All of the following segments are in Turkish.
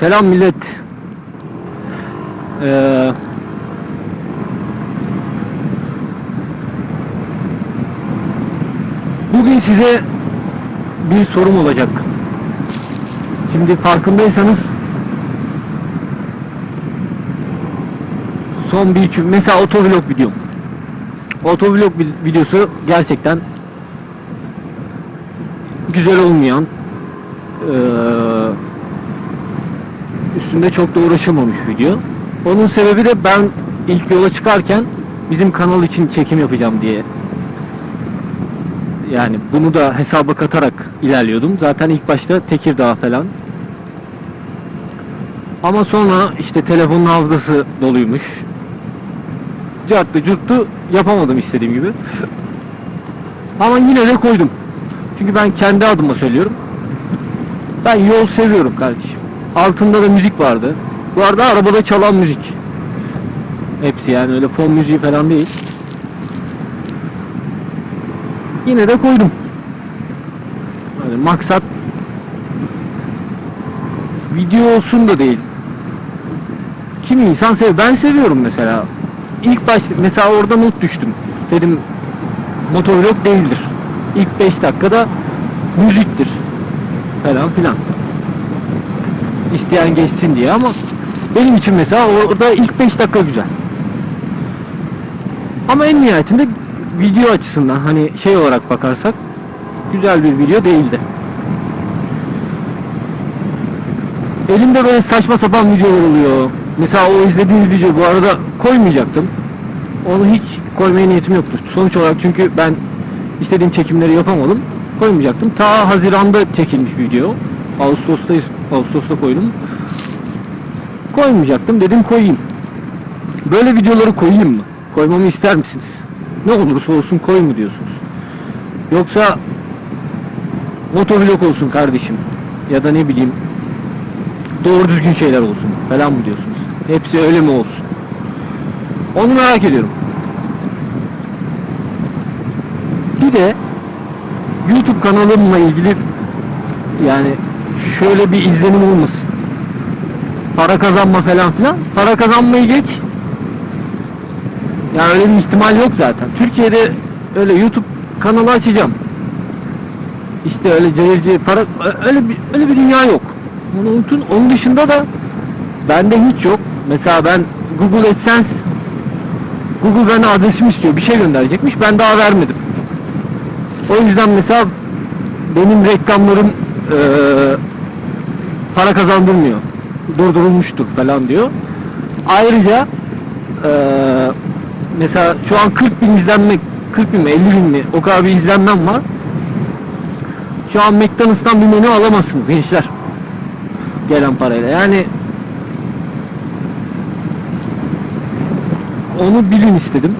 Selam millet. Ee, bugün size bir sorum olacak. Şimdi farkındaysanız son bir iki mesela otovlog videom. Otovlog vi- videosu gerçekten güzel olmayan eee üstünde çok da uğraşılmamış video. Onun sebebi de ben ilk yola çıkarken bizim kanal için çekim yapacağım diye. Yani bunu da hesaba katarak ilerliyordum. Zaten ilk başta Tekirdağ falan. Ama sonra işte telefonun hafızası doluymuş. Carttı curttu yapamadım istediğim gibi. Ama yine de koydum. Çünkü ben kendi adıma söylüyorum. Ben yol seviyorum kardeşim. Altında da müzik vardı. Bu arada arabada çalan müzik. Hepsi yani öyle fon müziği falan değil. Yine de koydum. Yani maksat video olsun da değil. Kimi insan sev. Ben seviyorum mesela. İlk baş mesela orada not düştüm. Dedim motovlog değildir. İlk 5 dakikada müziktir falan filan. İsteyen geçsin diye ama benim için mesela orada ilk 5 dakika güzel. Ama en nihayetinde video açısından hani şey olarak bakarsak güzel bir video değildi. Elimde böyle saçma sapan videolar oluyor. Mesela o izlediğiniz video bu arada koymayacaktım. Onu hiç koymaya niyetim yoktu. Sonuç olarak çünkü ben istediğim çekimleri yapamadım. Koymayacaktım. Ta Haziran'da çekilmiş video. Ağustos'ta Ağustos'ta koydum. Koymayacaktım. Dedim koyayım. Böyle videoları koyayım mı? Koymamı ister misiniz? Ne olursa olsun koy mu diyorsunuz? Yoksa motovlog olsun kardeşim. Ya da ne bileyim doğru düzgün şeyler olsun falan mı diyorsunuz? Hepsi öyle mi olsun? Onu merak ediyorum. Bir de YouTube kanalımla ilgili yani şöyle bir izlenim olmasın. Para kazanma falan filan. Para kazanmayı geç. Yani öyle bir ihtimal yok zaten. Türkiye'de öyle YouTube kanalı açacağım. İşte öyle cayırcı para öyle bir öyle bir dünya yok. Onu unutun. Onun dışında da bende hiç yok. Mesela ben Google AdSense Google bana adresimi istiyor. Bir şey gönderecekmiş. Ben daha vermedim. O yüzden mesela benim reklamlarım para kazandırmıyor. Durdurulmuştur falan diyor. Ayrıca eee, mesela şu an 40 bin izlenmek 40 bin mi 50 bin mi o kadar bir izlenmem var. Şu an McDonald's'tan bir menü alamazsınız gençler. Gelen parayla. Yani onu bilin istedim.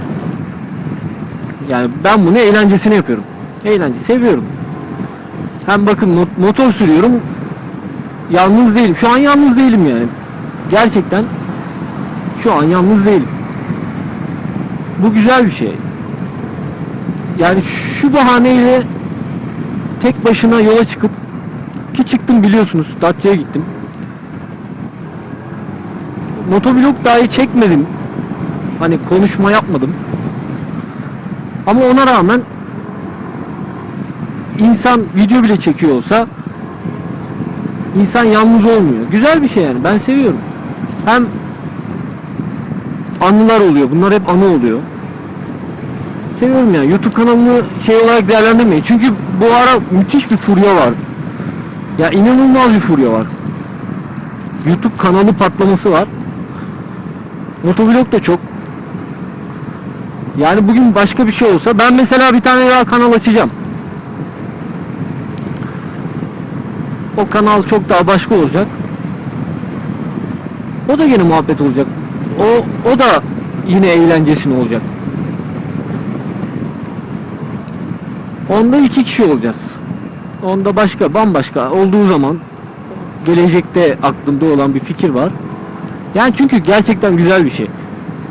Yani ben bunu eğlencesine yapıyorum. Eğlence seviyorum. Hem bakın mot- motor sürüyorum. Yalnız değilim. Şu an yalnız değilim yani. Gerçekten şu an yalnız değilim. Bu güzel bir şey. Yani şu bahaneyle tek başına yola çıkıp ki çıktım biliyorsunuz. Datça'ya gittim. Motovlog dahi çekmedim. Hani konuşma yapmadım. Ama ona rağmen insan video bile çekiyor olsa insan yalnız olmuyor. Güzel bir şey yani. Ben seviyorum. Hem anılar oluyor. Bunlar hep anı oluyor. Seviyorum yani. YouTube kanalını şey olarak değerlendirmeyin. Çünkü bu ara müthiş bir furya var. Ya inanılmaz bir furya var. YouTube kanalı patlaması var. Motovlog da çok. Yani bugün başka bir şey olsa ben mesela bir tane daha kanal açacağım. O kanal çok daha başka olacak. O da yine muhabbet olacak. O o da yine eğlencesine olacak. Onda iki kişi olacağız. Onda başka, bambaşka olduğu zaman gelecekte aklımda olan bir fikir var. Yani çünkü gerçekten güzel bir şey.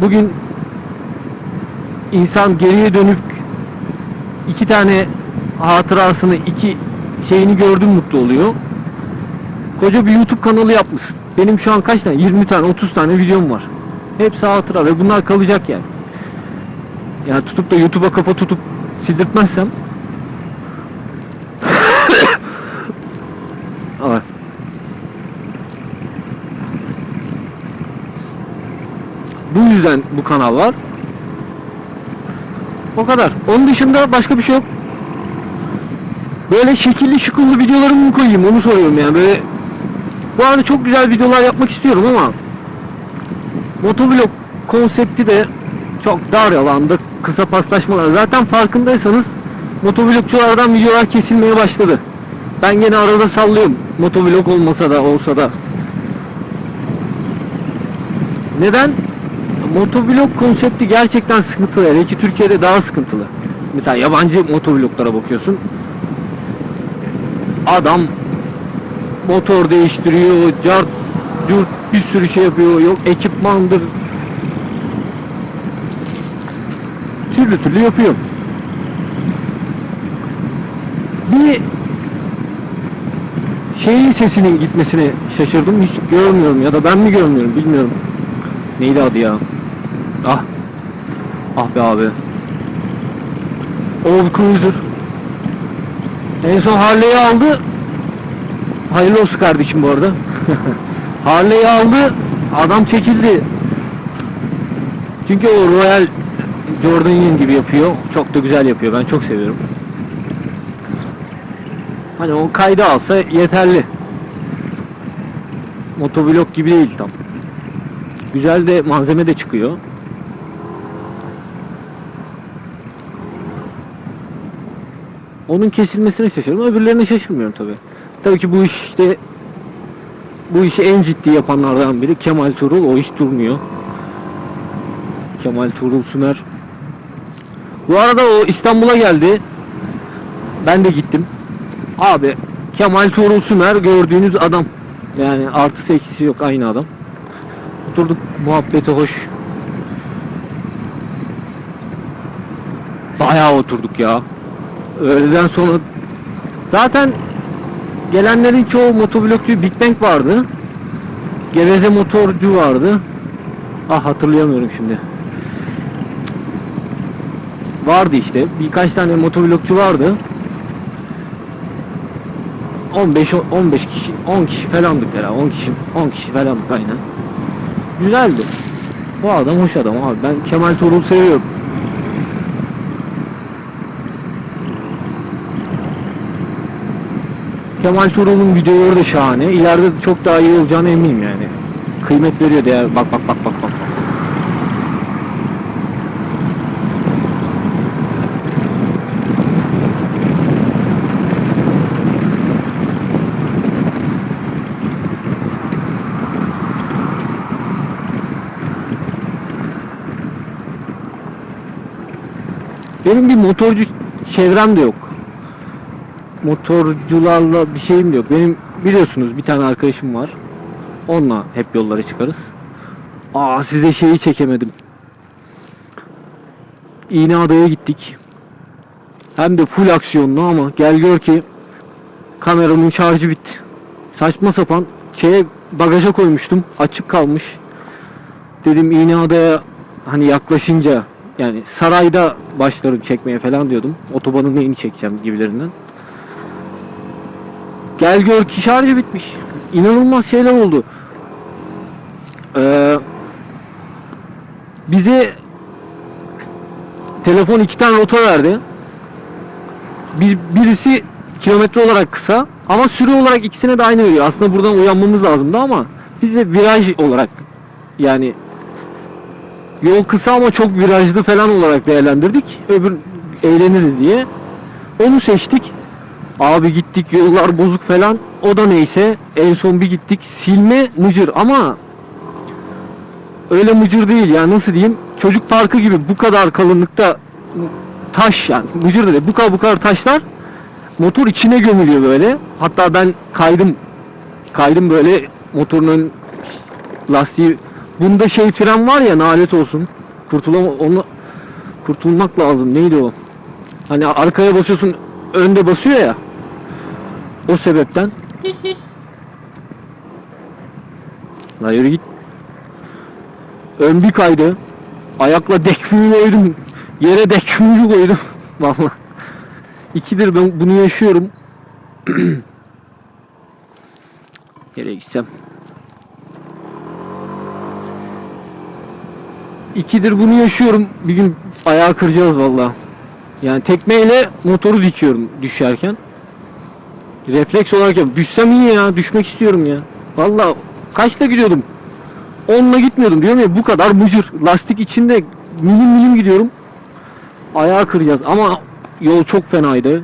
Bugün insan geriye dönüp iki tane hatırasını, iki şeyini gördüm mutlu oluyor. Koca bir YouTube kanalı yapmışsın. Benim şu an kaç tane? 20 tane, 30 tane videom var. Hepsi hatıra ve bunlar kalacak yani. Yani tutup da YouTube'a kafa tutup sildirtmezsem Evet. Bu yüzden bu kanal var. O kadar. Onun dışında başka bir şey yok. Böyle şekilli şıkıllı videolarımı mı koyayım onu soruyorum yani böyle bu arada çok güzel videolar yapmak istiyorum ama motovlog konsepti de çok dar alanda kısa paslaşmalar. Zaten farkındaysanız motovlogçulardan videolar kesilmeye başladı. Ben gene arada sallıyorum. Motovlog olmasa da olsa da. Neden? Motovlog konsepti gerçekten sıkıntılı. Hele ki Türkiye'de daha sıkıntılı. Mesela yabancı motovloglara bakıyorsun. Adam motor değiştiriyor, cart, curt bir sürü şey yapıyor, yok ekipmandır. Türlü türlü yapıyor. Bir şeyin sesinin gitmesine şaşırdım. Hiç görmüyorum ya da ben mi görmüyorum bilmiyorum. Neydi adı ya? Ah. Ah be abi. Old Cruiser. En son Harley'i aldı. Hayırlı olsun kardeşim bu arada. Harley'i aldı. Adam çekildi. Çünkü o Royal Jordan Yin gibi yapıyor. Çok da güzel yapıyor. Ben çok seviyorum. Hani o kaydı alsa yeterli. Motovlog gibi değil tam. Güzel de malzeme de çıkıyor. Onun kesilmesine şaşırıyorum. Öbürlerine şaşırmıyorum tabi. Tabii ki bu işte bu işi en ciddi yapanlardan biri Kemal Turul. O hiç durmuyor. Kemal Turul Sümer. Bu arada o İstanbul'a geldi. Ben de gittim. Abi Kemal Tuğrul Sümer gördüğünüz adam. Yani artı eksisi yok aynı adam. Oturduk muhabbeti hoş. Bayağı oturduk ya. Öğleden sonra zaten gelenlerin çoğu motovlogcu Big Bang vardı. Geveze motorcu vardı. Ah hatırlayamıyorum şimdi. Vardı işte. Birkaç tane motovlogcu vardı. 15 15 kişi 10 kişi falandık herhalde 10 kişi 10 kişi falandık aynen. Güzeldi. Bu adam hoş adam abi. Ben Kemal Tuğrul seviyorum. Kemal Tuğrul'un videoları da şahane. İleride çok daha iyi olacağına eminim yani. Kıymet veriyor değer. Bak bak bak bak bak. Benim bir motorcu çevrem de yok. Motorcularla bir şeyim yok. Benim biliyorsunuz bir tane arkadaşım var. Onunla hep yollara çıkarız. Aa size şeyi çekemedim. İğneada'ya gittik. Hem de full aksiyonlu ama gel gör ki kameranın şarjı bitti. Saçma sapan şeye bagaja koymuştum. Açık kalmış. Dedim İğneada'ya hani yaklaşınca yani sarayda başlarım çekmeye falan diyordum. Otobanın neyini çekeceğim gibilerinden. Gel gör ki şarjı bitmiş. İnanılmaz şeyler oldu. Ee, bize telefon iki tane rota verdi. Bir, birisi kilometre olarak kısa ama süre olarak ikisine de aynı veriyor. Aslında buradan uyanmamız lazımdı ama bize viraj olarak yani yol kısa ama çok virajlı falan olarak değerlendirdik. Öbür eğleniriz diye. Onu seçtik. Abi gittik yollar bozuk falan. O da neyse en son bir gittik. Silme mıcır ama öyle mıcır değil yani nasıl diyeyim? Çocuk parkı gibi bu kadar kalınlıkta taş yani mıcır dedi bu kadar bu kadar taşlar motor içine gömülüyor böyle. Hatta ben kaydım kaydım böyle motorun lastiği. Bunda şey fren var ya nalet olsun. Kurtulama onu kurtulmak lazım. Neydi o? Hani arkaya basıyorsun önde basıyor ya o sebepten La yürü git. Ön bir kaydı. Ayakla dekmüğü koydum. Yere dekmüğü koydum. Vallahi. İkidir ben bunu yaşıyorum. Nereye gitsem? İkidir bunu yaşıyorum. Bir gün ayağı kıracağız vallahi. Yani tekmeyle motoru dikiyorum düşerken. Refleks olarak yap. Düşsem iyi ya. Düşmek istiyorum ya. Vallahi kaçta gidiyordum? 10'la gitmiyordum diyorum ya bu kadar mıcır. Lastik içinde milim milim gidiyorum. Ayağı kıracağız ama yol çok fenaydı.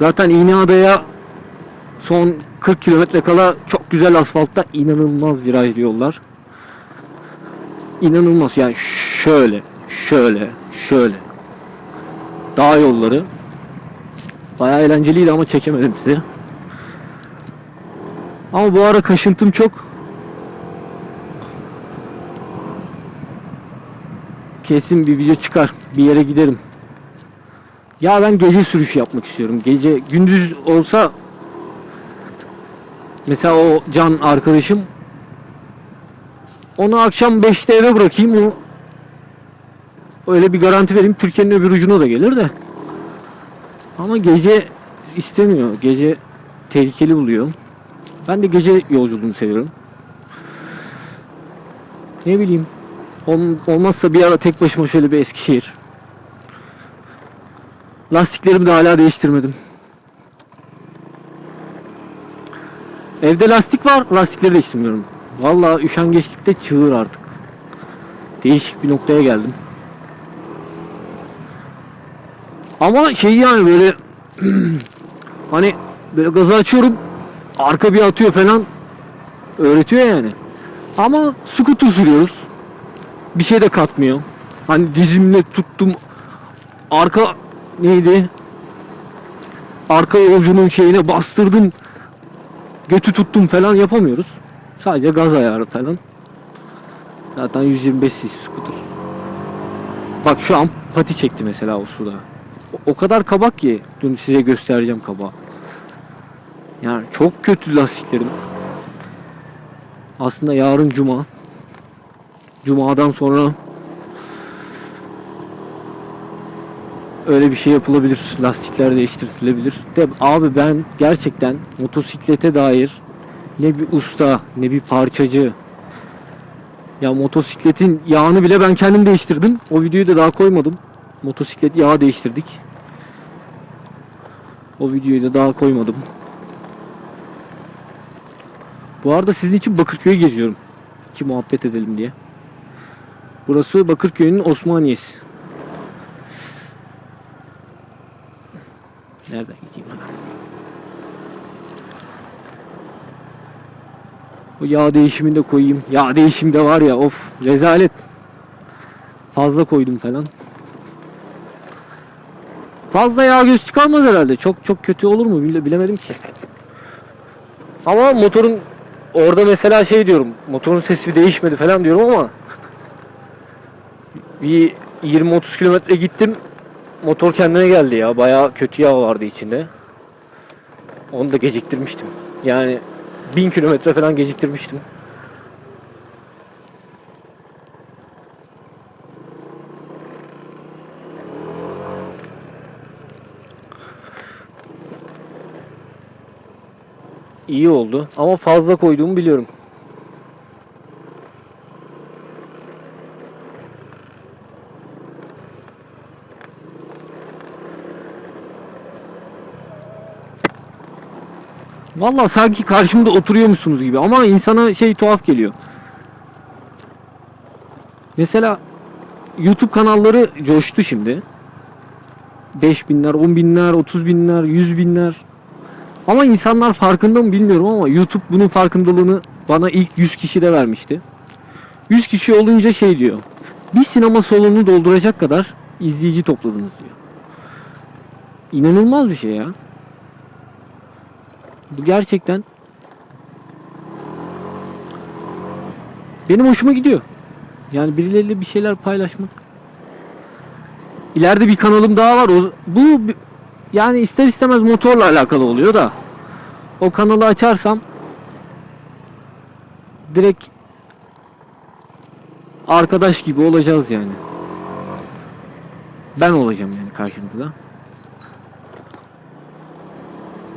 Zaten İğneada'ya son 40 kilometre kala çok güzel asfaltta inanılmaz virajlı yollar. İnanılmaz yani şöyle, şöyle, şöyle. Dağ yolları. Bayağı eğlenceliydi ama çekemedim size. Ama bu ara kaşıntım çok. Kesin bir video çıkar. Bir yere giderim. Ya ben gece sürüşü yapmak istiyorum. Gece gündüz olsa mesela o can arkadaşım onu akşam 5'te eve bırakayım o öyle bir garanti vereyim Türkiye'nin öbür ucuna da gelir de ama gece istemiyor. Gece tehlikeli buluyor. Ben de gece yolculuğunu seviyorum. Ne bileyim. Ol- olmazsa bir ara tek başıma şöyle bir Eskişehir. Lastiklerimi de hala değiştirmedim. Evde lastik var, lastikleri değiştirmiyorum. Vallahi üşengeçlikte çığır artık. Değişik bir noktaya geldim. Ama şey yani böyle hani böyle gazı açıyorum arka bir atıyor falan öğretiyor yani. Ama scooter sürüyoruz. Bir şey de katmıyor. Hani dizimle tuttum arka neydi? Arka yolcunun şeyine bastırdım. Götü tuttum falan yapamıyoruz. Sadece gaz ayarı falan. Zaten 125 cc scooter. Bak şu an pati çekti mesela o suda. O kadar kabak ki dün size göstereceğim kabağı. Yani çok kötü lastiklerim. Aslında yarın cuma. Cuma'dan sonra öyle bir şey yapılabilir. Lastikler değiştirilebilir. De abi ben gerçekten motosiklete dair ne bir usta ne bir parçacı ya motosikletin yağını bile ben kendim değiştirdim. O videoyu da daha koymadım. Motosiklet yağı değiştirdik. O videoyu da daha koymadım. Bu arada sizin için Bakırköy'ü geziyorum. Ki muhabbet edelim diye. Burası Bakırköy'ün Osmaniyesi. Nereden gideyim hemen? O yağ değişimini de koyayım. Yağ değişimi de var ya of rezalet. Fazla koydum falan. Fazla yağ göz çıkarmaz herhalde. Çok çok kötü olur mu bile, bilemedim ki. Ama motorun orada mesela şey diyorum. Motorun sesi değişmedi falan diyorum ama bir 20-30 kilometre gittim. Motor kendine geldi ya. Bayağı kötü yağ vardı içinde. Onu da geciktirmiştim. Yani 1000 kilometre falan geciktirmiştim. İyi oldu ama fazla koyduğumu biliyorum. Vallahi sanki karşımda oturuyormuşsunuz gibi ama insana şey tuhaf geliyor. Mesela YouTube kanalları coştu şimdi. 5 binler, 10 binler, 30 binler, 100 binler. Ama insanlar farkında mı bilmiyorum ama YouTube bunun farkındalığını bana ilk 100 kişi de vermişti. 100 kişi olunca şey diyor. Bir sinema salonunu dolduracak kadar izleyici topladınız diyor. İnanılmaz bir şey ya. Bu gerçekten benim hoşuma gidiyor. Yani birileriyle bir şeyler paylaşmak. İleride bir kanalım daha var. O, bu yani ister istemez motorla alakalı oluyor da o kanalı açarsam direkt arkadaş gibi olacağız yani. Ben olacağım yani karşınızda.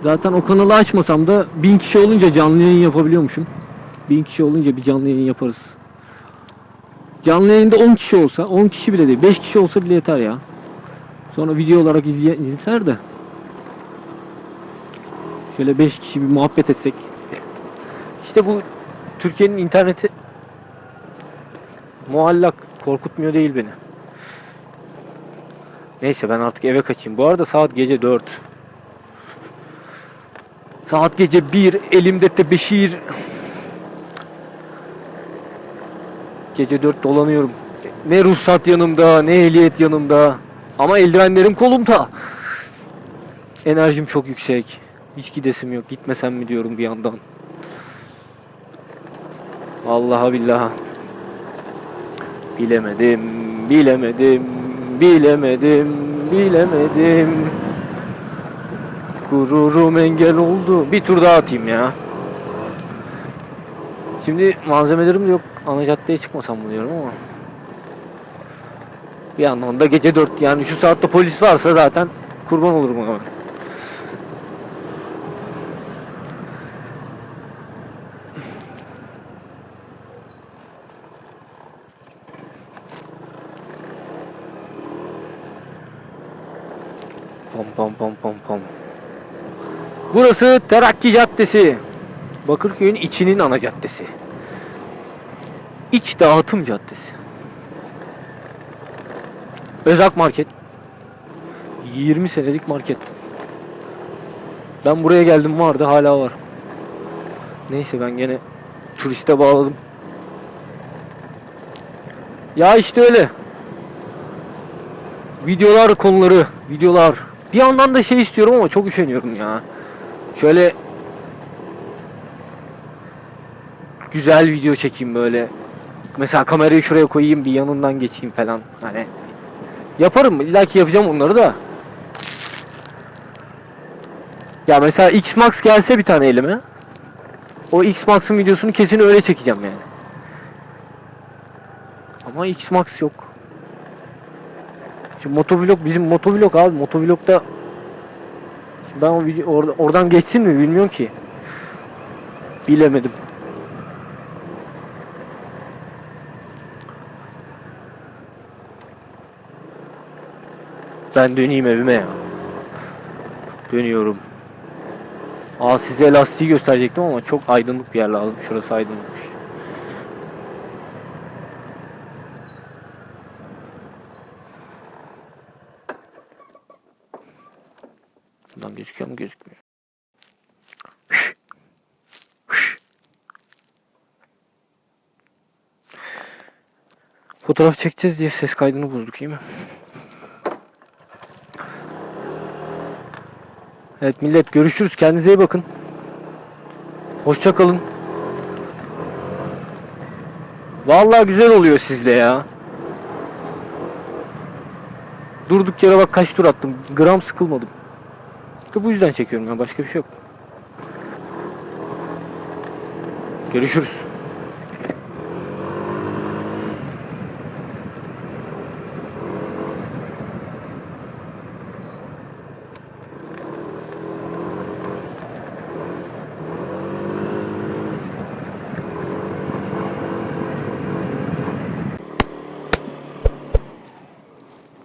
Zaten o kanalı açmasam da bin kişi olunca canlı yayın yapabiliyormuşum. Bin kişi olunca bir canlı yayın yaparız. Canlı yayında 10 kişi olsa, 10 kişi bile değil, 5 kişi olsa bile yeter ya. Sonra video olarak izler de. Şöyle 5 kişi bir muhabbet etsek. İşte bu Türkiye'nin interneti muallak korkutmuyor değil beni. Neyse ben artık eve kaçayım. Bu arada saat gece 4. Saat gece 1 elimde tebeşir. Gece 4 dolanıyorum. Ne ruhsat yanımda, ne ehliyet yanımda. Ama eldivenlerim kolumda. Enerjim çok yüksek. Hiç gidesim yok. Gitmesem mi diyorum bir yandan. Vallahi billahi. Bilemedim, bilemedim, bilemedim, bilemedim. Gururum engel oldu. Bir tur daha atayım ya. Şimdi malzemelerim de yok. Ana caddeye çıkmasam mı diyorum ama. Bir yandan da gece 4 yani şu saatte polis varsa zaten kurban olurum ona. Pom pom pom pom pom. Burası Terakki Caddesi. Bakırköy'ün içinin ana caddesi. İç dağıtım caddesi. Özak Market. 20 senelik market. Ben buraya geldim vardı hala var. Neyse ben gene turiste bağladım. Ya işte öyle. Videolar konuları, videolar. Bir yandan da şey istiyorum ama çok üşeniyorum ya. Şöyle güzel video çekeyim böyle. Mesela kamerayı şuraya koyayım bir yanından geçeyim falan. Hani yaparım illa ki yapacağım onları da. Ya mesela X Max gelse bir tane elime. O X Max'ın videosunu kesin öyle çekeceğim yani. Ama X Max yok. Şimdi motovlog bizim motovlog abi motovlogda ben o video orada oradan geçsin mi bilmiyorum ki. Bilemedim. Ben döneyim evime ya. Dönüyorum. Aa size lastiği gösterecektim ama çok aydınlık bir yer lazım. Şurası aydınlıkmış. Buradan gözüküyor mu gözükmüyor. Fotoğraf çekeceğiz diye ses kaydını bozduk değil mi? Evet millet görüşürüz. Kendinize iyi bakın. Hoşça kalın. Vallahi güzel oluyor sizle ya. Durduk yere bak kaç tur attım. Gram sıkılmadım. İşte bu yüzden çekiyorum ya. Başka bir şey yok. Görüşürüz.